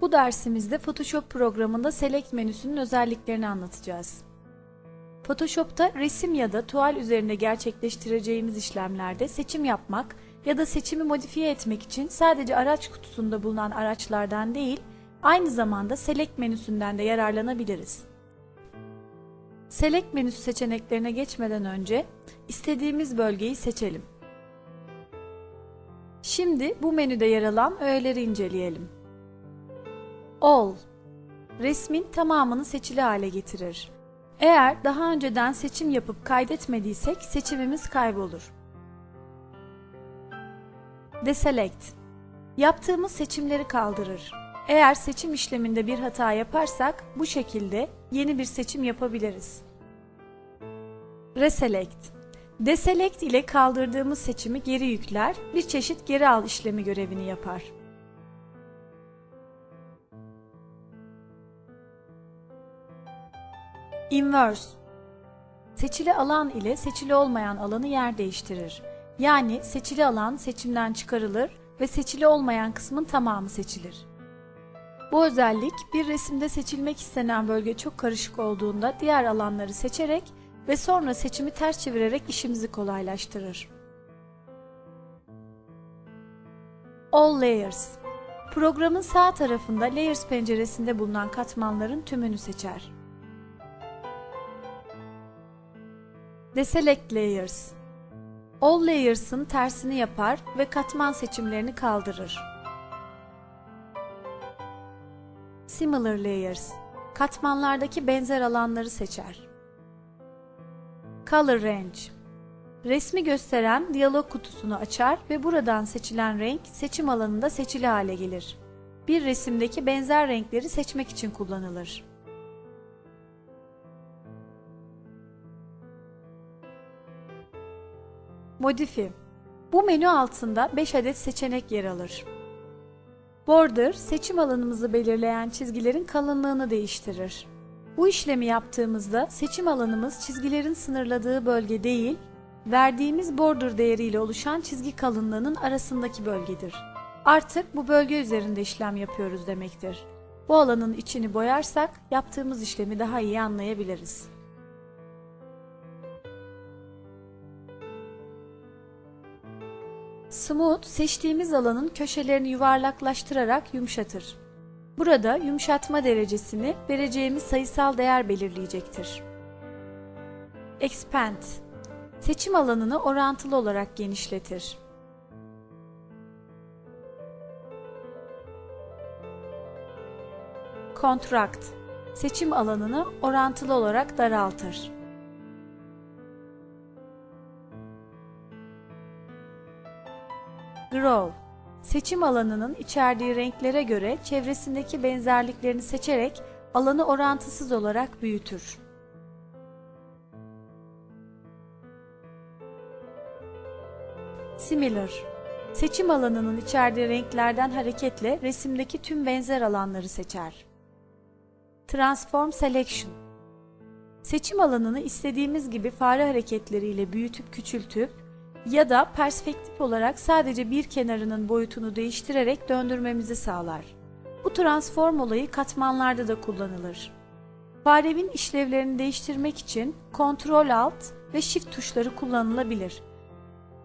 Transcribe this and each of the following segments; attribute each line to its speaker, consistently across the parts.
Speaker 1: Bu dersimizde Photoshop programında Select menüsünün özelliklerini anlatacağız. Photoshop'ta resim ya da tuval üzerinde gerçekleştireceğimiz işlemlerde seçim yapmak ya da seçimi modifiye etmek için sadece araç kutusunda bulunan araçlardan değil, aynı zamanda Select menüsünden de yararlanabiliriz. Select menüsü seçeneklerine geçmeden önce istediğimiz bölgeyi seçelim. Şimdi bu menüde yer alan öğeleri inceleyelim. All resmin tamamını seçili hale getirir. Eğer daha önceden seçim yapıp kaydetmediysek seçimimiz kaybolur. Deselect yaptığımız seçimleri kaldırır. Eğer seçim işleminde bir hata yaparsak bu şekilde yeni bir seçim yapabiliriz. Reselect Deselect ile kaldırdığımız seçimi geri yükler, bir çeşit geri al işlemi görevini yapar. Inverse Seçili alan ile seçili olmayan alanı yer değiştirir. Yani seçili alan seçimden çıkarılır ve seçili olmayan kısmın tamamı seçilir. Bu özellik bir resimde seçilmek istenen bölge çok karışık olduğunda diğer alanları seçerek ve sonra seçimi ters çevirerek işimizi kolaylaştırır. All Layers Programın sağ tarafında Layers penceresinde bulunan katmanların tümünü seçer. Deselect Layers All Layers'ın tersini yapar ve katman seçimlerini kaldırır. Similar Layers Katmanlardaki benzer alanları seçer. Color Range Resmi gösteren diyalog kutusunu açar ve buradan seçilen renk seçim alanında seçili hale gelir. Bir resimdeki benzer renkleri seçmek için kullanılır. Modifi Bu menü altında 5 adet seçenek yer alır. Border, seçim alanımızı belirleyen çizgilerin kalınlığını değiştirir. Bu işlemi yaptığımızda seçim alanımız çizgilerin sınırladığı bölge değil, verdiğimiz border değeriyle oluşan çizgi kalınlığının arasındaki bölgedir. Artık bu bölge üzerinde işlem yapıyoruz demektir. Bu alanın içini boyarsak yaptığımız işlemi daha iyi anlayabiliriz. Smooth, seçtiğimiz alanın köşelerini yuvarlaklaştırarak yumuşatır. Burada yumuşatma derecesini vereceğimiz sayısal değer belirleyecektir. Expand, seçim alanını orantılı olarak genişletir. Contract, seçim alanını orantılı olarak daraltır. Grow Seçim alanının içerdiği renklere göre çevresindeki benzerliklerini seçerek alanı orantısız olarak büyütür. Similar Seçim alanının içerdiği renklerden hareketle resimdeki tüm benzer alanları seçer. Transform Selection Seçim alanını istediğimiz gibi fare hareketleriyle büyütüp küçültüp ya da perspektif olarak sadece bir kenarının boyutunu değiştirerek döndürmemizi sağlar. Bu transform olayı katmanlarda da kullanılır. Farenin işlevlerini değiştirmek için Ctrl Alt ve Shift tuşları kullanılabilir.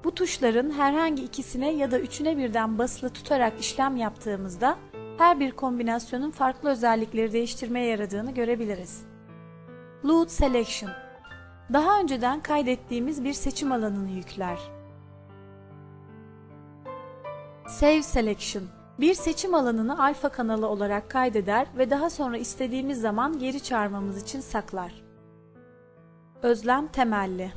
Speaker 1: Bu tuşların herhangi ikisine ya da üçüne birden basılı tutarak işlem yaptığımızda her bir kombinasyonun farklı özellikleri değiştirmeye yaradığını görebiliriz. Load Selection daha önceden kaydettiğimiz bir seçim alanını yükler. Save Selection bir seçim alanını alfa kanalı olarak kaydeder ve daha sonra istediğimiz zaman geri çağırmamız için saklar. Özlem temelli